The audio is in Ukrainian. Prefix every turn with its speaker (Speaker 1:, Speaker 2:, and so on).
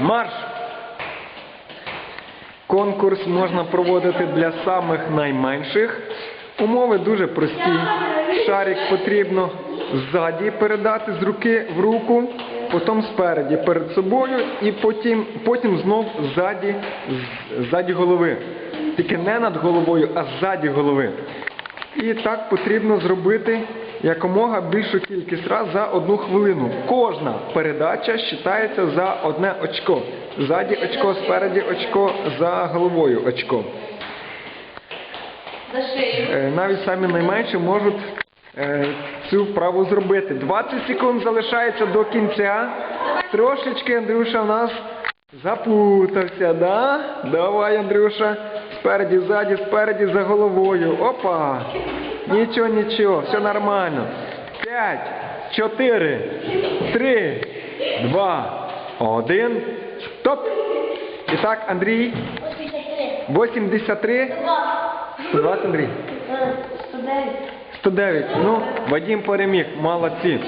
Speaker 1: Марш! Конкурс можна проводити для самих найменших. Умови дуже прості. Шарик потрібно ззаді передати з руки в руку, потім спереді перед собою і потім, потім знов ззаді, ззаді голови. Тільки не над головою, а ззаді голови. І так потрібно зробити якомога більшу кількість раз за одну хвилину. Кожна передача вважається за одне очко. Ззаді очко, спереді очко, за головою очко. Е, Навіть самі найменші можуть е, цю вправу зробити. 20 секунд залишається до кінця. Трошечки Андрюша в нас запутався, да? Давай, Андрюша. Спереді, ззаді, спереді, за головою. Опа! Нічого, нічого, все нормально. П'ять, чотири, три, два, один. Стоп! І так, Андрій, 83. 120, Андрій.
Speaker 2: 109.
Speaker 1: 109. Ну, Вадим переміг. Молодці.